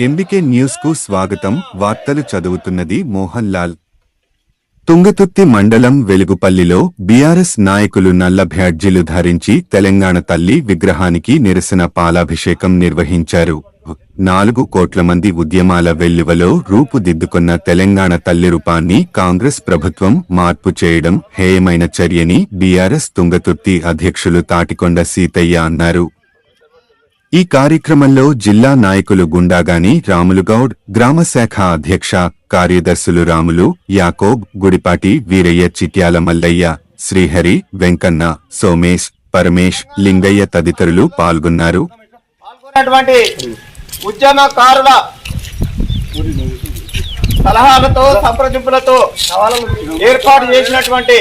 MBK న్యూస్కు స్వాగతం. వార్తలు చదువుతున్నది మోహన్ లాల్ తుంగతుర్తి మండలం వెలుగుపల్లిలో బీఆర్ఎస్ నాయకులు నల్ల బ్యాడ్జీలు ధరించి తెలంగాణ తల్లి విగ్రహానికి నిరసన పాలాభిషేకం నిర్వహించారు. నాలుగు కోట్ల మంది ఉద్యమాల వెల్లువలో రూపుదిద్దుకున్న తెలంగాణ తల్లి రూపాన్ని కాంగ్రెస్ ప్రభుత్వం మార్పు చేయడం హేయమైన చర్యని బీఆర్ఎస్ తుంగతుర్తి అధ్యక్షులు తాటికొండ సీతయ్య అన్నారు. ఈ కార్యక్రమంలో జిల్లా నాయకులు గుండాగాని రాములుగౌడ్ గ్రామశాఖ అధ్యక్ష కార్యదర్శులు రాములు యాకోబ్ గుడిపాటి వీరయ్య చిట్యాల మల్లయ్య శ్రీహరి వెంకన్న సోమేష్ పరమేష్ లింగయ్య తదితరులు పాల్గొన్నారు. ఉద్యమకారుల సలహాలతో సంప్రదింపులతో ఏర్పాటు చేసినటువంటి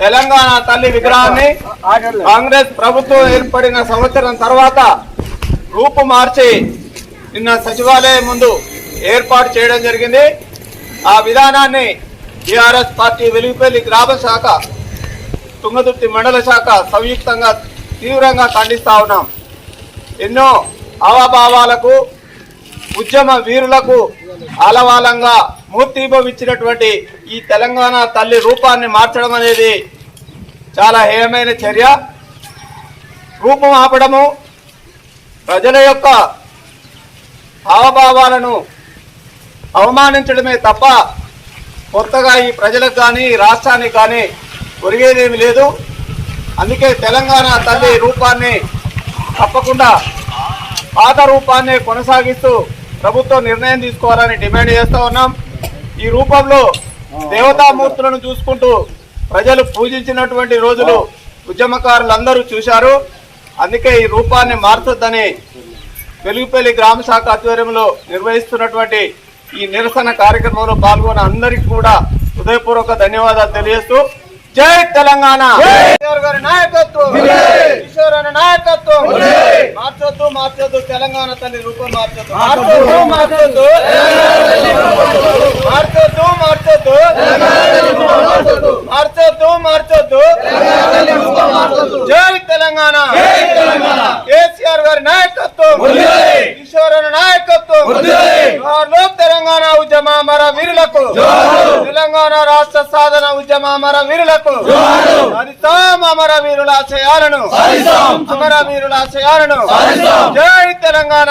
తెలంగాణ తల్లి విగ్రహాన్ని కాంగ్రెస్ ప్రభుత్వం ఏర్పడిన సంవత్సరం తర్వాత రూపు మార్చి నిన్న సచివాలయం ముందు ఏర్పాటు చేయడం జరిగింది. ఆ విధానాన్ని టీఆర్ఎస్ పార్టీ వెలుగుపల్లి గ్రామ శాఖ తుంగతుర్తి మండల శాఖ సంయుక్తంగా తీవ్రంగా ఖండిస్తా ఉన్నాం. ఎన్నో అవభావాలకు ఉద్యమ వీరులకు ఆలవాలంగా మూర్తిభం ఇచ్చినటువంటి ఈ తెలంగాణ తల్లి రూపాన్ని మార్చడం అనేది చాలా హేయమైన చర్య. రూపం ఆపడము ప్రజల యొక్క హావభావాలను అవమానించడమే తప్ప కొత్తగా ఈ ప్రజలకు కానీ రాష్ట్రానికి కానీ ఒరిగేదేమి లేదు. అందుకే తెలంగాణ తల్లి రూపాన్ని తప్పకుండా పాత రూపాన్ని కొనసాగిస్తూ ప్రభుత్వం నిర్ణయం తీసుకోవాలని డిమాండ్ చేస్తూ ఉన్నాం. ఈ రూపంలో దేవతామూర్తులను చూసుకుంటూ ప్రజలు పూజించినటువంటి రోజులు ఉద్యమకారులందరూ చూశారు. అందుకే ఈ రూపాన్ని మార్చొద్దని వెలుగుపల్లి గ్రామ శాఖ ఆధ్వర్యంలో నిర్వహిస్తున్నటువంటి ఈ నిరసన కార్యక్రమంలో పాల్గొన్న అందరికీ కూడా హృదయపూర్వక ధన్యవాదాలు తెలియజేస్తూ జై తెలంగాణ. గారి నాయకత్వం. కిషోర్ అనే నాయకత్వం. మార్చొద్దు మార్చొద్దు తెలంగాణ తల్లి రూపం మార్చొద్దు. మార్చొద్దు. మార్చొద్దు. మార్చొద్దు మార్చొద్దు మార్చొద్దు మార్చొద్దు జై తెలంగాణ. కేసీఆర్ గారి నాయకత్వం. కిషోర్ నాయకత్వం. తెలంగాణ ఉద్యమ అమర వీరులకు తెలంగాణ రాష్ట్ర సాధన ఉద్యమ అమర వీరులకు హరితాం అమర వీరుల ఆశయాలను. అమర వీరుల ఆశయాలను. జై తెలంగాణ.